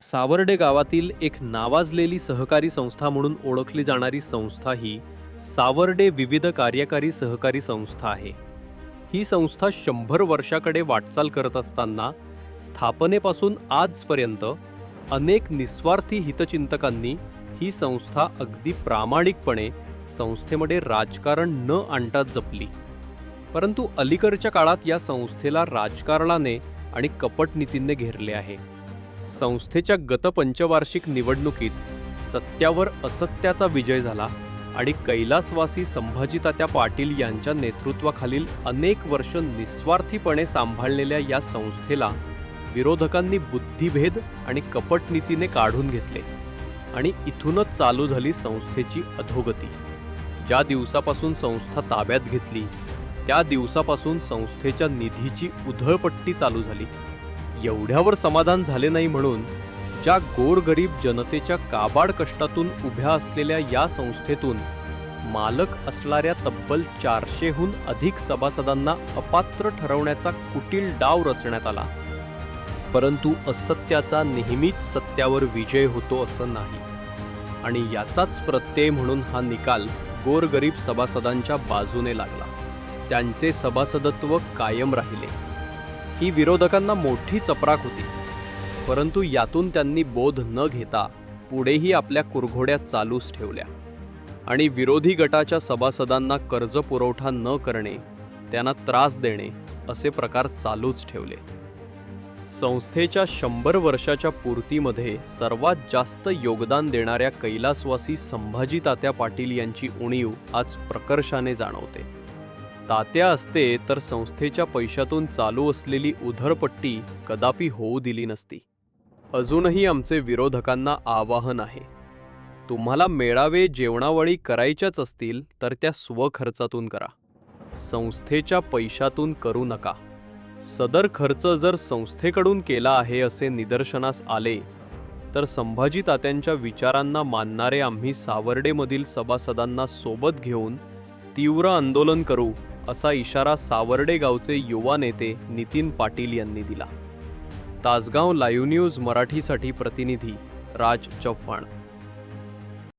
सावर्डे गावातील एक नावाजलेली सहकारी संस्था म्हणून ओळखली जाणारी संस्था ही सावर्डे विविध कार्यकारी सहकारी संस्था आहे. ही संस्था शंभर वर्षाकडे वाटचाल करत असताना स्थापनेपासून आजपर्यंत अनेक निस्वार्थी हितचिंतकांनी ही संस्था अगदी प्रामाणिकपणे संस्थेमध्ये राजकारण न आणता जपली. परंतु अलीकडच्या काळात या संस्थेला राजकारणाने आणि कपटनीतींनी घेरले आहे. संस्थेच्या गत पंचवार्षिक निवडणुकीत सत्यावर असत्याचा विजय झाला आणि कैलासवासी संभाजीतात्या पाटील यांच्या नेतृत्वाखालील अनेक वर्ष निस्वार्थीपणे सांभाळलेल्या या संस्थेला विरोधकांनी बुद्धिभेद आणि कपटनीतीने काढून घेतले आणि इथूनच चालू झाली संस्थेची अधोगती. ज्या दिवसापासून संस्था ताब्यात घेतली त्या दिवसापासून संस्थेच्या निधीची उधळपट्टी चालू झाली. एवढ्यावर समाधान झाले नाही म्हणून ज्या गोरगरीब जनतेच्या काबाड कष्टातून उभ्या असलेल्या या संस्थेतून मालक असणाऱ्या तब्बल चारशेहून अधिक सभासदांना अपात्र ठरवण्याचा कुटील डाव रचण्यात आला. परंतु असत्याचा नेहमीच सत्यावर विजय होतो असं नाही. आणि याचाच प्रत्यय म्हणून हा निकाल गोरगरीब सभासदांच्या बाजूने लागला. त्यांचे सभासदत्व कायम राहिले. ही विरोधकांना मोठी चपराक होती. परंतु यातून त्यांनी बोध न घेता पुढेही आपल्या कुरघोड्या चालूच ठेवल्या. आणि विरोधी गटाच्या सभासदांना कर्ज पुरवठा न करणे त्यांना त्रास देणे असे प्रकार चालूच ठेवले. संस्थेच्या शंभर वर्षाच्या पूर्तीमध्ये सर्वात जास्त योगदान देणाऱ्या कैलासवासी संभाजी तात्या पाटील यांची उणीव आज प्रकर्षाने जाणवते. तात्या असते तर संस्थेच्या पैशातून चालू असलेली उधरपट्टी कदापि होऊ दिली नसती. अजूनही आमचे विरोधकांना आवाहन आहे. तुम्हाला मेळावे जेवणावळी करायच्याच असतील तर त्या स्वखर्चातून करा. संस्थेच्या पैशातून करू नका. सदर खर्च जर संस्थेकडून केला आहे असे निदर्शनास आले तर संभाजी तात्यांच्या विचारांना मानणारे आम्ही सावर्डेमधील सभासदांना सोबत घेऊन तीव्र आंदोलन करू असा इशारा सावर्डे गावचे युवा नेते नितीन पाटील यांनी दिला. तासगाव लाईव्ह न्यूज मराठीसाठी प्रतिनिधी राज चव्हाण.